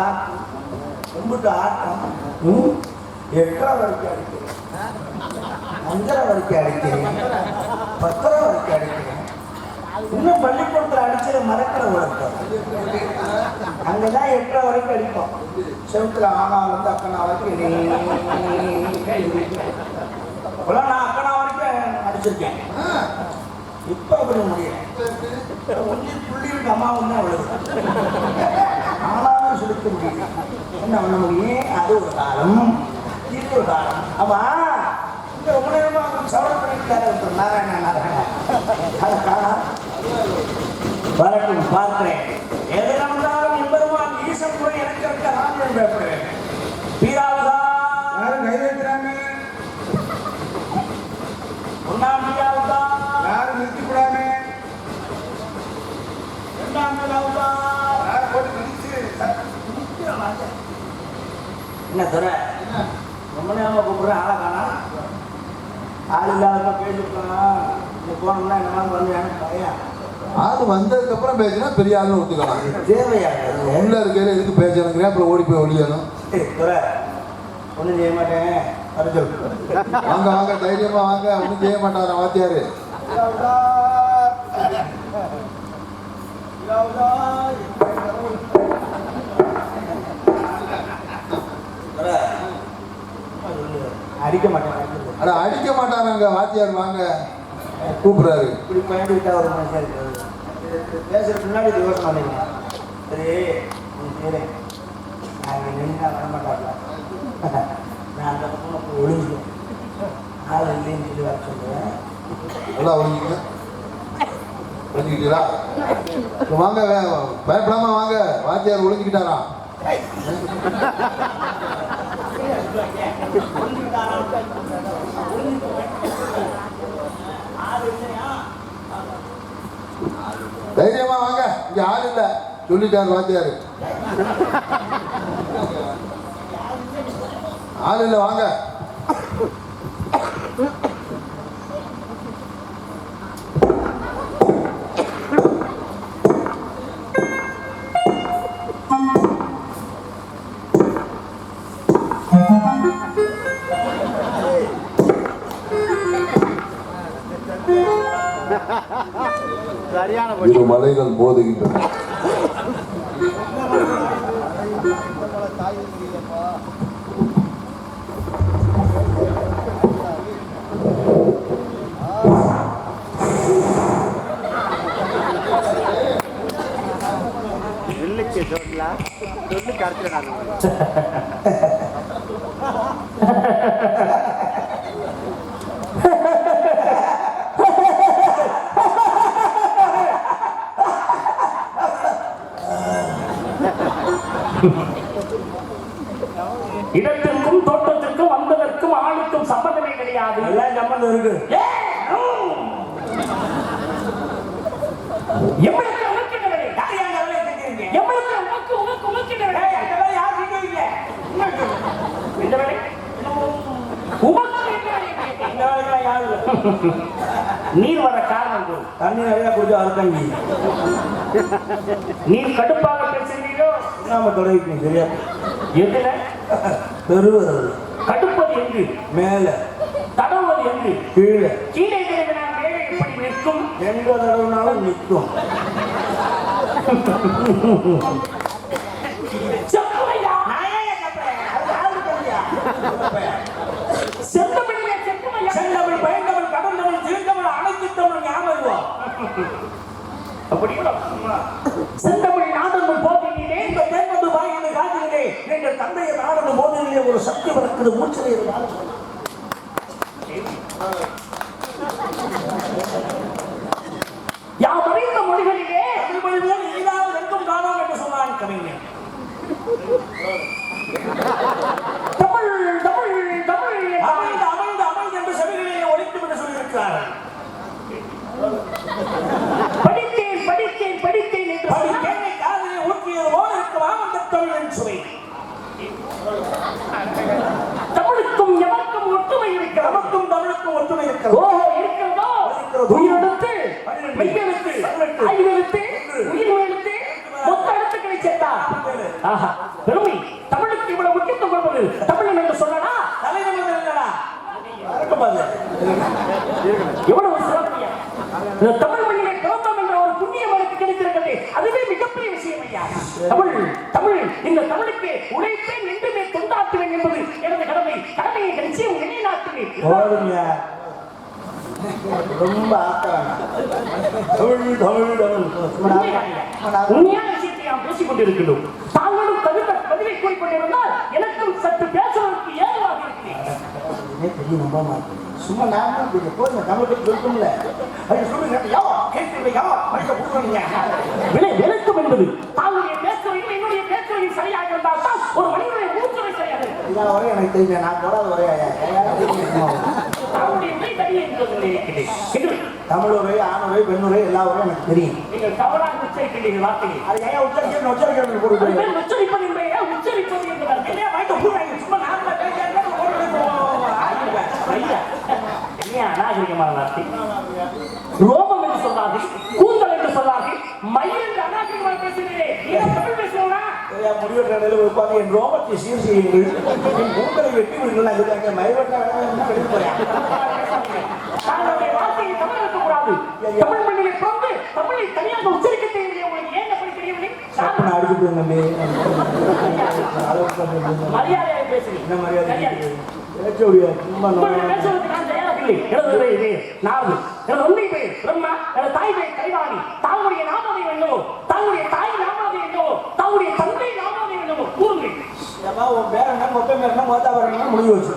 அதுக்குள்ள கும்பிட்டு ஆட்டம் எட்டரை வரைக்கும் அடிக்கிறேன். அஞ்சரை வரைக்கும் அடிக்கிறேன். பத்தரை வரைக்கும் அடிக்கிறேன். இன்னும் பள்ளிக்கூடத்தில் அடிச்சது மறக்கிற வழக்கம் அங்கதான் எட்டரை வரைக்கும் அடிப்போம். செவத்துல ஆனா வந்து அக்கனா வரைக்கும் அப்பெல்லாம் நான் அக்கனா வரைக்கும் அடிச்சிருக்கேன். இப்ப அப்படி முடியல. புள்ளி புள்ளி அம்மா ஒன்று அவ்வளவு ஆனாலும் முடியும். என்ன பண்ண முடியும் அது ஒரு காலம் இது ஒரு காலம். ஆமா இந்த ரொம்ப நேரமா அவங்க சவரம் பண்ணிட்டு நாராயண நாராயண அதை காணா வரட்டும் பார்க்கிறேன் எது நடந்தாலும் எம்பெருமான் ஈசன் கூட எனக்கு இருக்க நான் பேசுறேன் என்ன துறை? ரொம்ப நேரமா கூப்பிடுறேன் ஆளை காணா. ஆள் இல்லாத பேசிக்கலாம். நீ போனோம்னா என்னமா பண்ணுவேன் பையன் அது வந்ததுக்கு அப்புறம் பேசினா பெரிய ஆளுன்னு ஒத்துக்கலாம். தேவையா? உள்ள இருக்கையில எதுக்கு பேசணுங்கிறேன் அப்புறம் ஓடி போய் ஒழியணும். துரை ஒன்றும் செய்ய மாட்டேன். வாங்க வாங்க தைரியமா வாங்க. ஒன்றும் செய்ய மாட்டாரா வாத்தியாரு. அடிக்க மாட்டேன் அடிக்க அட அடிக்க மாட்டாராங்க வாத்தியார் வாங்க. கூப்பிடுறாரு. இப்படி பயந்து விட்டா ஒரு மனுஷன் பேசுற பின்னாடி இது யோசனை பண்ணிங்க சரி நீ செய்கிறேன் நான் இங்கே நின்று வர மாட்டாங்களா நான் அந்த பக்கம் போய் ஒளிஞ்சுக்குவேன் ஆள் இல்லைன்னு சொல்லி வர சொல்லுவேன் நல்லா ஒழிஞ்சிங்க ஒழிஞ்சிக்கிட்டீங்களா இப்ப வாங்க பயப்படாம வாங்க. வாத்தியார் ஒழிஞ்சுக்கிட்டாரா தைரியமா வாங்க இங்க ஆள் இல்ல. சொல்லிட்டார் வாத்தியார். ஆள் இல்ல வாங்க. இரு மலைகள் சொல்லா சொல்லு கருத்துல நான் சம்மந்தம் இருக்கு. உனக்கு என்ன? யார் யார் உனக்கு உனக்கு உனக்கு என்ன வேலை? யார் வேலை? என்ன வேலை. இந்த நீர் வர காரணம். தண்ணி நிறையா குடிச்சு அறுத்தங்கி நீர் கடுப்பாக பேசுகிறீரோ நாம தொடங்கிக்க தெரியாது எதுல? பெருவது கடுப்பது எங்கு? மேலே. எங்கு கீழே. கீழே திரும்பினால் மேலே எப்படி நிற்கும்? எங்க தடவுனாலும் நிற்கும். செப்புமையா செந்தமிழ் பயந்தமிழ் கடந்தமிழ் தீர்ந்தமிழ் அனைத்து தமிழ் ஞாபகம் அப்படியா செந்தமிழ் நாடகம் போதிலே இந்த தேர்வது வாயிலை காதிலே எங்கள் தந்தையை நாடனும் போதிலே ஒரு சக்தி பிறக்குது மூச்சிலே இருந்தால் யாம் அறிந்த மொழிகளிலே தமிழ் மொழி போல் இல்லாத எங்கும் காணோம் என்று சொன்னான் கவிஞன் தமிழ் தமிழ் தமிழ் என்று அமிழ்ந்து அமிழ்ந்து அமிழ்ந்து என்று செவிகளிலே ஒழிக்கும் என்று சொல்லியிருக்கிறார் படித்தேன் படித்தேன் படித்தேன் என்று அப்படி சொன்னார். தேனை காதிலே ஊற்றியது போல இருக்கும் ஆனந்த தமிழின் சுவை தமிழுக்கும் எவருக்கும் ஒற்றுமை இருக்கிறது? நமக்கும் தமிழுக்கும் ஒற்றுமை இருக்கிறதோ இருக்கிறது. உயிரெழுத்து பன்னிரண்டு. மெய்யெழுத்து பதினெட்டு. ஐவெழுத்து ஒன்று. உயிர்மெழுத்து மொத்த ஆஹா பெருமை தமிழுக்கு இவ்வளவு முக்கியத்துவம் கொடுப்பது தமிழன் என்று சொல்லலாம் தலைநகர் இல்லடா மறக்க பாரு எவ்வளவு சிறப்பு இந்த தமிழ் மண்ணிலே பிறந்தோம் என்ற ஒரு புண்ணியம் எனக்கு கிடைத்திருக்கிறது அதுவே மிகப்பெரிய விஷயம் ஐயா தமிழ் தமிழ் இந்த தமிழுக்கு உழைப்பேன் நின்றுமே தொண்டாற்றுவேன் என்பது எனது கடமை கடமையை நிச்சயம் நிலைநாட்டுவேன் போதுங்க ரொம்ப ஆக்கம் தமிழ் தமிழ் தமிழ் உண்மையான விஷயத்தை நாம் கொண்டிருக்கிறோம் தாங்களும் தகுந்த பதிலை கூறிக்கொண்டிருந்தால் எனக்கும் சற்று பேசுவதற்கு ஏதுவாக இருக்கிறேன் சும்மா நான் தெரியும் போதுங்க தமிழ் பற்றி இருக்கும்ல அது சொல்லுங்க யா கேட்குறீங்க யா மனித புடுறீங்க விலை விளக்கம் என்பது. தாங்களுடைய பேச்சுவையும் என்னுடைய பேச்சுவையும் சரியாக இருந்தால் தான் ஒரு மனிதனுடைய மூச்சுவை சரியாக வரை எனக்கு தெரியும் நான் போடாத ஒரே தாங்களுடைய விலை தனியே என்பதில் இருக்கிறேன் என்று தமிழ் உரை ஆணுரை பெண்ணுரை எல்லா உரையும் எனக்கு தெரியும். நீங்கள் தவறாக உச்சரிக்கிறீர்கள் வார்த்தையை. அது ஏன் உச்சரிக்க உச்சரிக்கிறது பேர் உச்சரிப்பது என்பதை உச்சரிப்பது இல்லையா வாய்க்க போடுறாங்க சும்மா நார்மலா அநாகரிகமான வார்த்தை? ரோமம் என்று சொல்லாது கூந்தல் என்று சொல்லாது மயில் என்று அநாகரிகமாக பேசுகிறேன் நீங்க தமிழ் பேசுவோம்னா சரியா முடிவெற்ற நிலையில் உட்காந்து என் ரோமத்தை சீர் செய்யுங்கள் என் மூக்களை வெட்டி விடுங்கள். அது அங்கே மயவட்ட வெளியே போறேன் தங்களுடைய வார்த்தையை தமிழ் இருக்கக்கூடாது. தமிழ் மண்ணிலே பிறந்து தமிழை தனியாக உச்சரிக்க தெரியவில்லை உங்களுக்கு ஏன் அப்படி தெரியவில்லை? அப்ப நான் நம்பி மரியாதையாக என்ன மரியாதை? சும்மா. எனது. எனது உண்மை பெயர் பிரம்மா. எனது தாய் பெயர் கலைவாணி. தாங்களுடைய நாமதேயம் என்னவோ? தாங்களுடைய தாய் தாங்களுடைய தந்தை நாமதேயம் என்னவோ? கூறுங்கள். ஏம்மா, உன் பேர் என்ன? மொத்த பேர் என்ன? மொத்த பேர் என்ன? முடிவு வச்சு.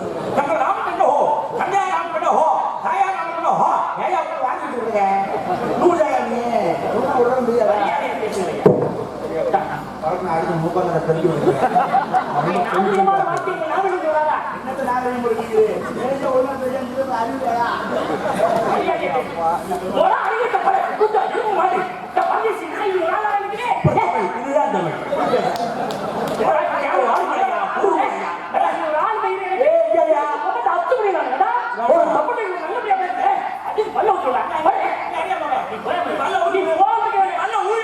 நாமம் என்ன ஹோ தந்தையா நாமம் என்ன ஹோ தாயா நாமம் என்ன ஹோ ஏயா உட்கார்ந்து வாங்கிட்டு இருக்கேன் நூறாயா நீ. ஒன்றும் விட முடியாதா? மரியாதையாக பேசுங்கள். பழக்கம் அடிச்சு மூப்பாங்க பெருக்கி விடுறேன் நாகரிகமான வார்த்தைகள் ஞாபகத்துக்கு வராதா? என்னத்தை நாகரிகம் இருக்குது தெரிஞ்ச ஒழுங்கா தெரிஞ்சு அறிவுலையா மரியாதையாக பேசுங்கள். போடா, அறிவித்த பல குத்த எருமை மாடு. இந்த பரதேசி நாய் ஒரு ஆளா இருக்குதே. இதுதான் தமிழ் போடா, யாரும் ஆள் கிடையாது. கூறுவாயா? ஏடா, நீ ஒரு ஆள் பெயரை எனக்கு- ஏய், இங்கயா. உன்கிட்ட அத்துமீறி நாங்கடா. ஒரு தமிழை ஒரு நல்லபடியா பேசுற. அடி, பல்ல விட்டுடா. போய், நிறைய போங்க. நீ போய், போய், பல்ல விட்டு, நீ போறதுக்கு வேண்டிய- பல்ல ஊழ,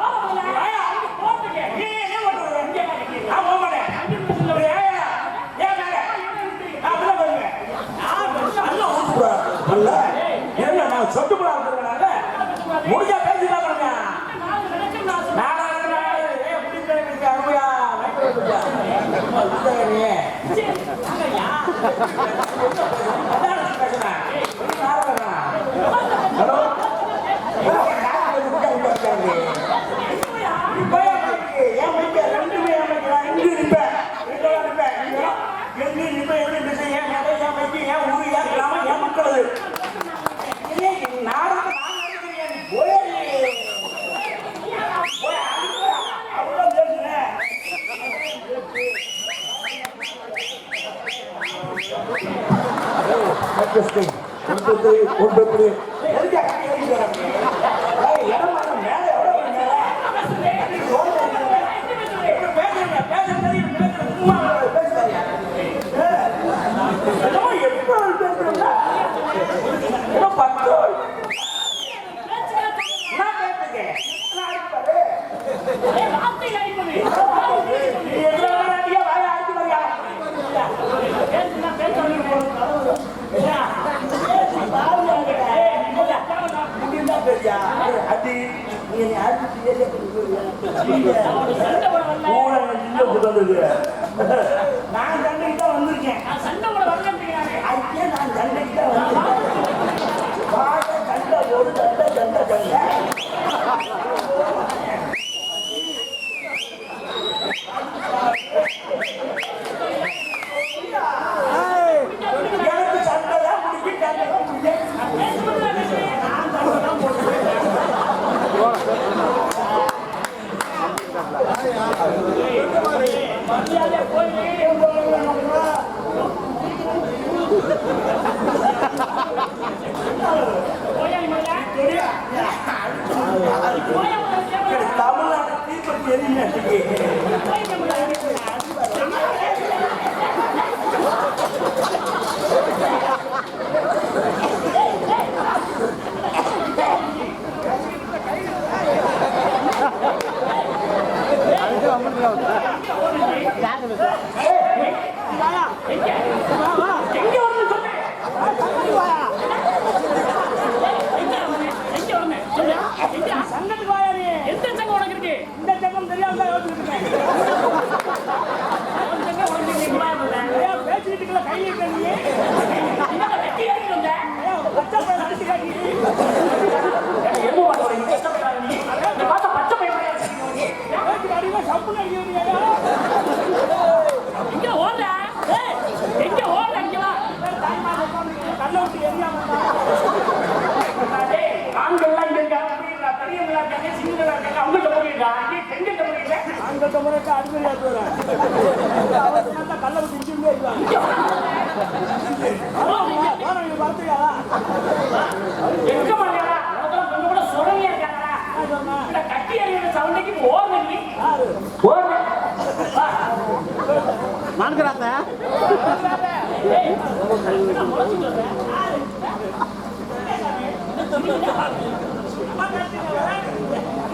போங்க, போங்க. ஏய், அடி, போறதுக்கு. நீ என்ன பண்றது? இங்கே வா, இங்கே வா. நான் போக மாட்டேன். அடி, இப்படி சொல்ல முடியாது. ஏன் மேல? நான் உள்ள போயிருவேன். நான் பல்ல ஊத்துறேன். அல்ல. என்ன நான் சொட்டு போட வந்துருக்கேன் முடிஞ்சா பேசி ஹலோ ஏன் மைக்க ரெண்டுமே ஏன் மைக்க நான் எங்க நிற்பேன் எங்க நிற்பேன் எங்க நிற்பேன் எப்படி பேச ஏன் மேடை ஏன் மைக்கு ஏன் ஊரு ஏன் கிராமம் ஏன் மக்கள் நாடகம் நான் நினைக்கிறேன் போயே போய் அடிப்பா. அப்படிதான் பேசுனேன் அட்ஜஸ்டிங் ஒன்று ஒன்று எதுக்கு அக்கறை அடிக்கிறாங்க ஏய், இடம் வாங்க, மேலே எவ்வளவு மேலே? பேசுறீங்க, பேச தெரியும், பேசுறது சும்மா பேசுறாங்க. ஏய், என்னமோ எட்டு ஆள் பேசுறீங்க. ஏதோ பத்து ஆள். நான் பேசுறேன். நான் அடிப்பாரு. நீ எதுல வேணாட்டியா, வாயை அடிச்சு வரியா? இப்படிதான் நீங்க அடி, நீ என்னை அடிச்சு ஏறியா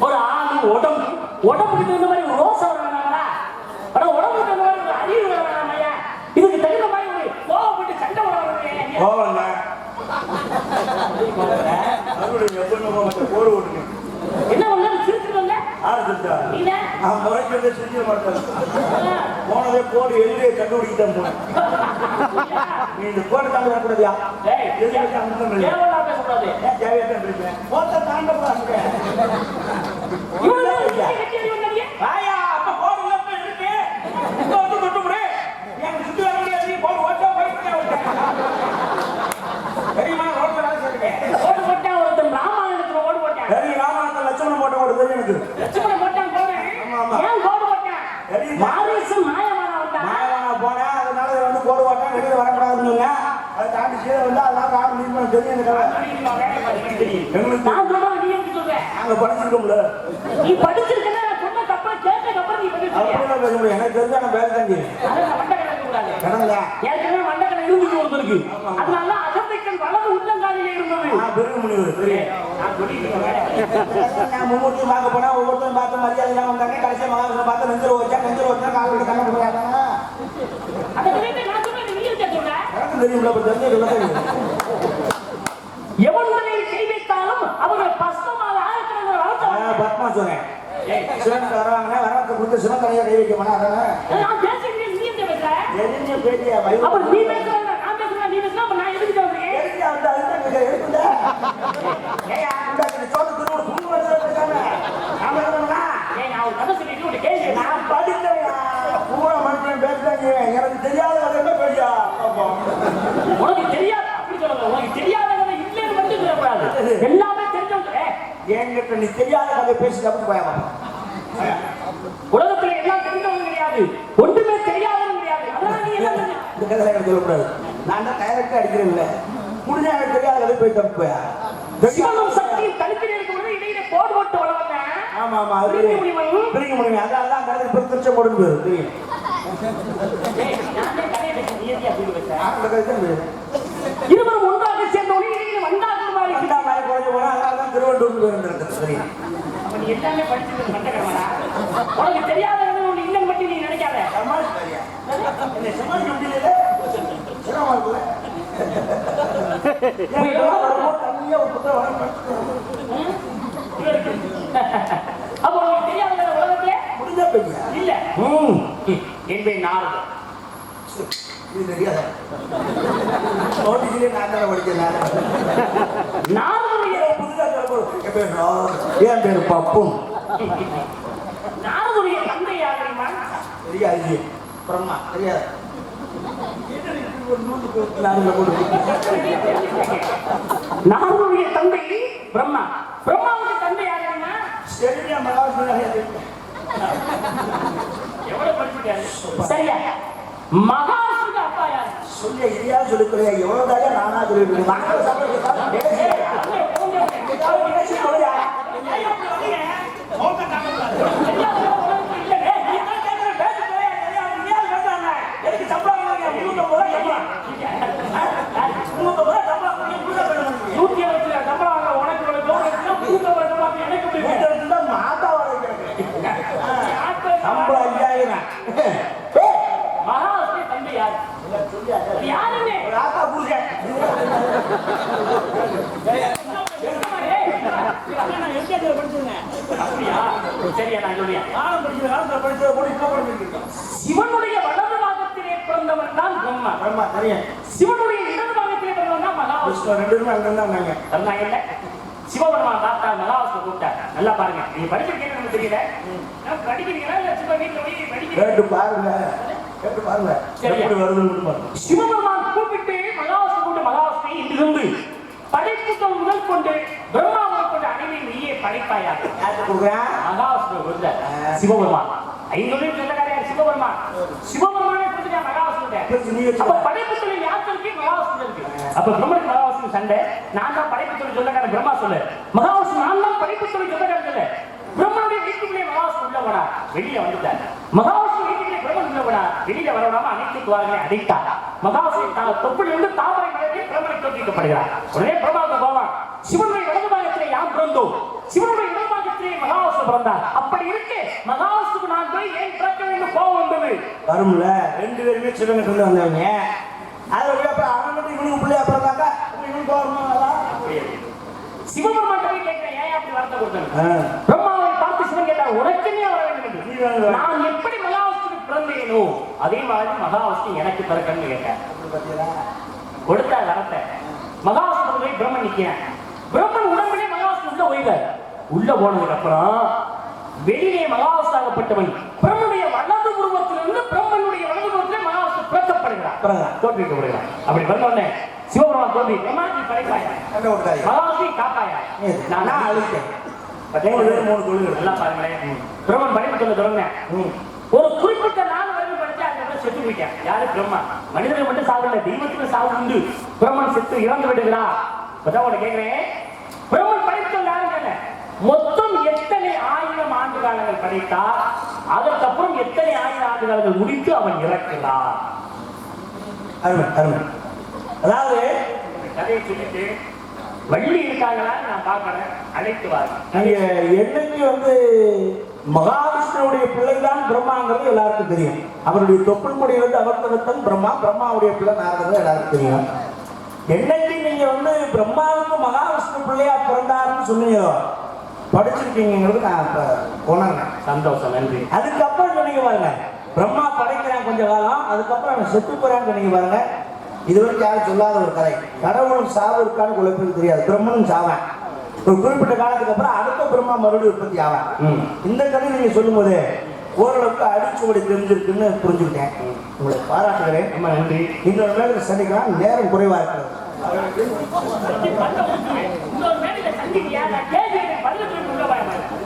ஒரு ஆளு உடம்பு உடம்புக்கு தகுந்த மாதிரி ஒரு ரோசை வராங்களா ஆனா உடம்புக்கு தகுந்த மாதிரி ஒரு அறிவு வராமையா இதுக்கு தகுந்த மாதிரி ஒரு கோவப்பட்டு சண்டை வராங்க போவங்க மறுபடியும் எப்படின்னு போக போடு விட்டுங்க என்ன பண்ண சிரிச்சுட்டு வந்த யார் செஞ்சா நான் முறைக்கிறதே செஞ்சு மாட்டேன் போனதே கோடு எழுதியை கண்டுபிடிக்கிட்டேன் போனேன் நீ இந்த கோடு தாண்டி வரக்கூடாதியா? டேய், எதுக்கு வச்சு அங்க தான் இல்லை. தேவையில்லாம பேசக்கூடாது. ஏன் தேவையா தான் இருப்பேன்? கோட்டை தாண்டக்கூடாது நாங்க படிச்சிருக்கோம்ல. நீ படிச்சிருக்கேன்னா நான் சொன்ன தப்பா கேட்டதுக்கு அப்புறம் நீ படிச்சிருக்கியா அப்படிலாம் பேச முடியும் எனக்கு தெரிஞ்சா நான் பேச தங்கி ஏற்கனவே வந்திருக்கு. அதனால அகத்தைக்கன் வலது உள்ளங்காலிலே இருந்தது. நான் மும்மூர்த்தி பார்க்க போனா ஒவ்வொருத்தரும் பார்த்து மரியாதை எல்லாம் வந்தாங்க. கடைசியா மகாவிஷ்ணு பார்த்து நெஞ்சில் வச்சா நெஞ்சில் வச்சா கால் விட்டு கண்ண போறாங்க அதை சொல்லிட்டு நான் சொல்றேன் நீ இருக்கே சொல்ற எனக்கு தெரியும்ல இப்ப தெரிஞ்சு சொல்ல தெரியும் எவன் தலையில் கை வைத்தாலும் அவர்கள் பஸ்மமாக ஆயிரக்கணக்கில் ஆ, வளர்த்தவன் பத்மா சொன்னேன். சிவன் வராங்கன்னா வரத்தை கொடுத்து சிவன் தலையை கை வைக்க மாட்டாங்க நான் பேசுகிறேன் நீ என்ன பேசுற? தெரிஞ்ச பேட்டியா அப்ப நீ பேசுற நான் பேசுறேன் நீ பேசுறா அப்ப நான் எதுக்கு சொல்றேன்? தெரிஞ்சா வந்து அதுதான் ஏயா இந்த சோத்து திருவோட புண்ணு வந்து பேசாம நாம என்ன பண்ணலாம் ஏய் நான் ஒரு கதை சொல்லிட்டு ஒரு கேள்வி நான் நான் படித்தவனா பூரா மனுஷன் பேசுறாங்க எனக்கு தெரியாத கதை என்ன பேசியா உனக்கு தெரியாது அப்படி சொல்லுங்க உனக்கு தெரியாத கதை இல்லைன்னு மட்டும் சொல்லக்கூடாது எல்லாமே தெரிஞ்சவங்க ஏய், என்கிட்ட நீ தெரியாத தப்பு போயாமா? உலகத்துல எல்லாம் தெரிஞ்சவங்க கிடையாது. ஒன்றுமே தெரியாதவங்க கிடையாது. அதனால நீ என்ன பண்ணு? இந்த கதை எனக்கு சொல்லக்கூடாது. நான் தான் டைரக்டா அடிக்கிறேன்ல. முடிஞ்சா எனக்கு தெரியாத கதை போய் தப்பு போயா? சிவனும் சக்தியும் தனித்திலே இருக்கும்போது இடையில போடு போட்டு வளர்ந்தேன் ஆமா ஆமா அது பிரிக்க முடியுமா? பிரிக்க முடியும்? அதனால தான் அப்படி பேசுற? அந்த கதை தான் தெரியும். இருவரும் ஒன்றாக சேர்ந்தோடனே இடையில வந்தார்கள் மாதிரி வந்தா மாதிரி குறைஞ்சு போனா அதனால தான் திருவள்ளூர் போயிருந்திருக்கு தெரியும் அப்ப நீ எல்லாமே படிச்சிருக்க மண்டக்கடமாடா உனக்கு தெரியாத ஒண்ணு இல்லைன்னு மட்டும் நீ நினைக்காத. அப்ப உனக்கு தெரியாத கதை உலகத்துல? முடிஞ்சா இல்ல. ம். என்பதை நாரதர் இது தெரியாத? நான் படிக்கிறேன் சொல்ல என் பேர். என் பேர் பப்பும் நாரதுடைய தந்தை தெரியாது. பிரம்மா தெரியாது. நானுங்க போட்டு நாரதுடைய தந்தை பிரம்மா. பிரம்மாவுடைய தந்தை யார் தெரியுமா சரியா எவ்வளவு படிச்சுட்டாரு சரியா. மகாசுக்கு அப்பா யார் சொல்லிய இதையா சொல்லிக்கிறேன் எவ்வளவு நானா சொல்லிட்டு அப்படியா? சரியா, நான் சொல்றேன். நானும் படிக்கிற காலத்துல படிச்சதை கூட இப்ப படிச்சிருக்கேன் சிவனுடைய வலது பாகத்திலே பிறந்தவன் தான் பிரம்மா. ஆமா தெரியும். சிவனுடைய இடது பாகத்திலே பிறந்தவன் தான் மகாவிஷ்ணு ரெண்டு பேரும் அங்க இருந்தாங்க சொன்னாங்க இல்ல சிவபெருமான் பார்த்தா மகாவிஷ்ணு கூப்பிட்டார் நல்லா பாருங்க. நீங்க படிச்சிருக்கீங்கன்னு தெரியல? படிக்கிறீங்களா இல்ல சும்மா வீட்டுல போய் படிக்கிறீங்க கேட்டு பாருங்க. கேட்டு பாருங்க. எப்படி வருதுன்னு பாருங்க. சிவபெருமான் கூப்பிட்டு மகாவிஷ்ணு கூப்பிட்டு மகாவிஷ்ணு இன்றிலிருந்து படைப்புகள் முதல் கொண்டு பிரம்மா முதல் கொண்டு அனைவரையும் நீயே படைப்பாயாக. மகாவிஷ்ணு கொடுத்தார் சிவபெருமான். ஐநூறு சொந்தக்காரர் சிவபெருமான். சிவபெருமானே கொடுத்துட்டா மகாவிஷ்ணு. அப்ப படைப்பு தொழில் யாருக்கு இருக்கு. மகாவிஷ்ணு இருக்கு அப்ப பிரம்மனுக்கு மகாவிஷ்ணு சண்டை நான் தான் படைப்பு தொழில் சொந்தக்காரன் பிரம்மா சொல்லு. மகாவிஷ்ணு நான் தான் படைப்பு தொழில் சொந்தக்காரன் சொல்லு. வீட்டுக்குள்ளே மகாவிஷ்ணு உள்ள போனா வெளியில வந்துட்டார். மகாவிஷ்ணு வீட்டுக்குள்ளே பிரம்மன் உள்ள போனா வெளியில வரவிடாம அனைத்து துவாரங்களை அடைத்தார் மகாவிஷ்ணு தா- தொப்புளிலிருந்து தாமரை மலரில் பிரம்மனை தோற்றிக்கப்படுகிறார் உடனே போவான் சிவனுடைய வலது பாகத்திலே யாம் பிறந்தோம்? சிவனுடைய இடது பாகத்திலே மகாவிஷ்ணு பிறந்தார். அப்படி இருக்கு. மகாவிஷ்ணுக்கு நான் போய் ஏன் பிறக்க வேண்டும்? கோபம் வந்தது. வரும்ல. ரெண்டு பேருமே சிவனை கொண்டு வந்தவங்க. அதை இவனுக்கு பிள்ளையா பிறந்தாக்கா? அப்ப சிவபெருமான் கேட்கிறேன் ஏன் அப்படி வார்த்தை கொடுத்தேன். பிரம்மாவை பார்த்து சிவன் வர வேண்டும் நீ என்று. வேணும். நான் எப்படி மகாவிஷ்ணுக்கு பிறந்தேனோ அதே மாதிரி மகாவிஷ்ணு எனக்கு பிறக்கணும்னு பாத்தீங்களா கொடுத்த வரத்தை மகாவிஷ்ணு போய் பிரம்மன் நிக்கிறேன் பிரம்மன் உடம்புலே மகாவிஷ்ணு உள்ள ஓய்வார் உள்ள போனதுக்கு அப்புறம் வெளியிலே மகாவிஷ்ணாகப்பட்டவன் பிரம்மனுடைய வலது உருவத்திலிருந்து பிரம்மனுடைய வலது உருவத்திலே மகாவிஷ்ணு பிறக்கப்படுகிறார் பிறகுதான். தோற்றுவிக்கப்படுகிறார் அப்படி வந்த உடனே படைப்பாயா. கண்ட விட்டாய் மகாவிஷ்ணு காப்பாயா. நான் நான் அழுத்தேன் மூணு பேர் மூணு நல்லா பாருங்களேன் பிரம்மன் படிப்பு சொல்ல தொடங்கினேன். ஒரு குறிப்பிட்ட நாள் வரைக்கும் படிச்சு அதுக்கப்புறம் செத்து போயிட்டேன். யாரு? பிரம்மா. மனிதர்கள் மட்டும் சாகல தெய்வத்துக்கு சாவு உண்டு. பிரம்மன் செத்து இறந்து விடுகிறார் இப்பதான் உனக்கு கேட்கிறேன் பிரம்மன் படைத்தல் யாரும் மொத்தம் எத்தனை ஆயிரம் ஆண்டு காலங்கள் படைத்தார் அதற்கப்புறம் எத்தனை ஆயிரம் ஆண்டு காலங்கள் முடித்து அவன் இறக்கிறார் அருமை அருமை. அதாவது கதையை சொல்லிட்டு வள்ளி இருக்காங்களான்னு நான் பார்க்கறேன். அழைத்து வாருங்கள் நீங்க என்னைக்கு வந்து மகாவிஷ்ணுவுடைய பிள்ளைதான் பிரம்மாங்கிறது எல்லாருக்கும் தெரியும். அவருடைய தொப்புள் முடி வந்து அவர்த்தவத்தன் பிரம்மா பிரம்மாவுடைய பிள்ளை நாரதர் எல்லாருக்கும் தெரியும். என்னைக்கு நீங்க வந்து பிரம்மாவுக்கு மகாவிஷ்ணு பிள்ளையா பிறந்தாருன்னு சொன்னீங்க படிச்சிருக்கீங்கிறது நான் இப்ப உணர்றேன். சந்தோஷம் நன்றி. அதுக்கப்புறம் சொன்னீங்க பாருங்க. பிரம்மா படைக்கிறான் கொஞ்ச காலம் அதுக்கப்புறம் செத்து போறான்னு சொன்னீங்க பாருங்க. இது வரைக்கும் யாரும் சொல்லாத ஒரு கதை. கடவுளும் சாவு இருக்கான்னு குழப்பம் தெரியாது. பிரம்மனும் சாவன். ஒரு குறிப்பிட்ட காலத்துக்கு அப்புறம் அடுத்த பிரம்மா மறுபடியும் உற்பத்தி ஆவான். இந்த கதை நீங்க சொல்லும்போது ஓரளவுக்கு அடிச்சுவடி தெரிஞ்சிருக்குன்னு புரிஞ்சுக்கிட்டேன். உங்களை பாராட்டுகிறேன். ரொம்ப நன்றி. இன்னொரு நேரத்தில் சந்திக்கலாம். நேரம் குறைவா இருக்கிறது.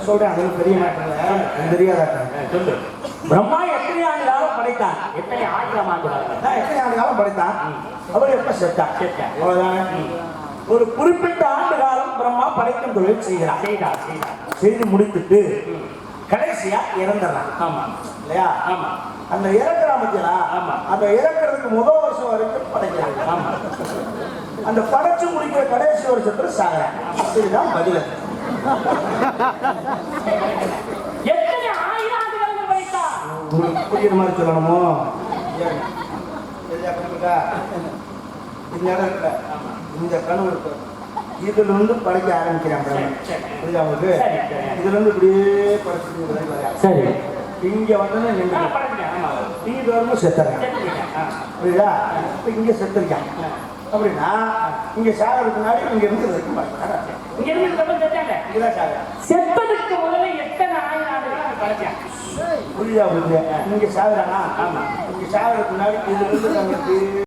சொல்றேன் அது பெரிய மாற்றம் சொல்லு. பிரம்மா படைத்தான். எத்தனை ஆயிரம் ஆண்டு எத்தனை ஆண்டு காலம் படித்தான் அவர் எப்ப. அவ்வளவுதானே? ஒரு குறிப்பிட்ட ஆண்டு காலம் பிரம்மா படைக்கும் தொழில் செய்கிறார். செய்தார். செய்து முடித்துட்டு கடைசியா இறந்துடுறான் ஆமா, இல்லையா? ஆமா, அந்த இறக்குறான் பத்தியா? ஆமா. அந்த இறக்குறதுக்கு முதல் வருஷம் வரைக்கும் படைக்கிறாங்க ஆமா. அந்த படைச்சு முடிக்கிற கடைசி வருஷத்துல சாகுறான் இதுதான் பதில் எத்தனை ஆயிரம் ஆண்டு காலங்கள் படைத்தார்? உங்களுக்கு புரியுற மாதிரி சொல்லணுமோ? இந்த கனவு இருக்கு இதுல இருந்து படைக்க ஆரம்பிக்கிறான். புரியுதா சரி. இதுல இருந்து இப்படியே படைச்சிட்டு. சரி. இங்க வந்து ஆ, நின்று படைச்சிட்டேன், ஆமா. இங்க வரும்போது செத்துறான். புரியுதா இப்ப இங்க செத்துருக்கான் அப்படின்னா இங்க சாகிறதுக்கு முன்னாடி இங்க இருந்து வரைக்கும் படைக்கிறான். இங்க இருந்து செத்தாங்க. செத்ததுக்கு முதல்ல புரியா ஆயிரம் ஆண்டு காலம் புரியுதா உங்களுக்கு? சாகுறானா ஆமா. நீங்க சாகிறதுக்கு முன்னாடி இதுல இருந்து நம்மளுக்கு